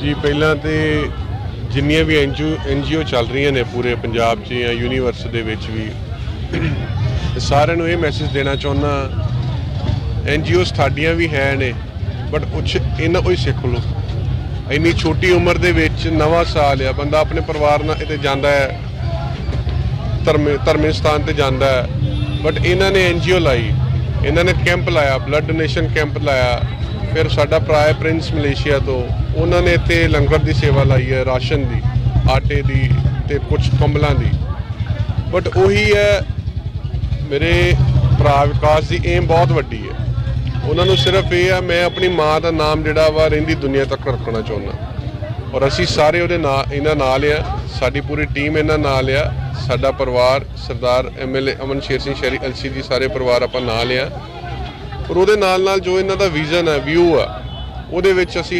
ਜੀ, ਪਹਿਲਾਂ ਤੇ ਜਿੰਨੀਆਂ ਵੀ ਐਨਜੀਓ ਐਨਜੀਓ ਚੱਲ ਰਹੀਆਂ ਨੇ ਪੂਰੇ ਪੰਜਾਬ 'ਚ ਜਾਂ ਯੂਨੀਵਰਸ ਦੇ ਵਿੱਚ ਵੀ ਸਾਰਿਆਂ ਨੂੰ ਇਹ ਮੈਸੇਜ ਦੇਣਾ ਚਾਹੁੰਦਾ ਐਨਜੀਓ ਸਾਡੀਆਂ ਵੀ ਹੈ ਨੇ ਬਟ ਕੁਛ ਇਹਨਾਂ ਕੋਈ ਸਿੱਖ ਲਓ। ਇੰਨੀ ਛੋਟੀ ਉਮਰ ਦੇ ਵਿੱਚ ਨਵਾਂ ਸਾਲ ਆ, ਬੰਦਾ ਆਪਣੇ ਪਰਿਵਾਰ ਨਾਲ ਇੱਥੇ ਜਾਂਦਾ ਹੈ, ਧਰਮ, ਧਰਮੇ ਸਥਾਨ ਤੇ ਜਾਂਦਾ ਹੈ ਬਟ ਇਹਨਾਂ ਨੇ ਐਨਜੀਓ ਲਾਈ, ਇਹਨਾਂ ਨੇ ਕੈਂਪ ਲਾਇਆ ਬਲੱਡ ਡੋਨੇਸ਼ਨ ਕੈਂਪ ਲਾਇਆ ਫਿਰ ਸਾਡਾ ਭਰਾ ਹੈ ਪ੍ਰਿੰਸ ਮਲੇਸ਼ੀਆ ਤੋਂ ਉਹਨਾਂ ਨੇ ਇੱਥੇ ਲੰਗਰ ਦੀ ਸੇਵਾ ਲਾਈ ਹੈ, ਰਾਸ਼ਨ ਦੀ, ਆਟੇ ਦੀ ਤੇ ਕੁਝ ਕੰਬਲਾਂ ਦੀ। ਬਟ ਉਹੀ ਹੈ, ਮੇਰੇ ਭਰਾ ਵਿਕਾਸ ਦੀ ਏਮ ਬਹੁਤ ਵੱਡੀ ਹੈ। ਉਹਨਾਂ ਨੂੰ ਸਿਰਫ ਇਹ ਆ, ਮੈਂ ਆਪਣੀ ਮਾਂ ਦਾ ਨਾਮ ਜਿਹੜਾ ਵਾ ਰਹਿੰਦੀ ਦੁਨੀਆ ਤੱਕ ਰੱਖਣਾ ਚਾਹੁੰਦਾ। ਔਰ ਅਸੀਂ ਸਾਰੇ ਉਹਦੇ ਨਾਲ ਇਹਨਾਂ ਨਾਲ ਆ ਸਾਡੀ ਪੂਰੀ ਟੀਮ ਇਹਨਾਂ ਨਾਲ ਆ ਸਾਡਾ ਪਰਿਵਾਰ, ਸਰਦਾਰ ਐਮਐਲਏ ਅਮਨ ਸ਼ੇਰ ਸਿੰਘ ਸ਼ਹਿਰੀ ਅਲਸੀ ਜੀ ਸਾਰੇ ਪਰਿਵਾਰ ਆਪਾਂ ਨਾਲ ਆ ਔਰ ਉਹਦੇ ਨਾਲ ਨਾਲ ਜੋ ਇਹਨਾਂ ਦਾ ਵਿਜ਼ਨ ਹੈ ਵਿਊ ਆ ਉਹਦੇ ਵਿੱਚ ਅਸੀਂ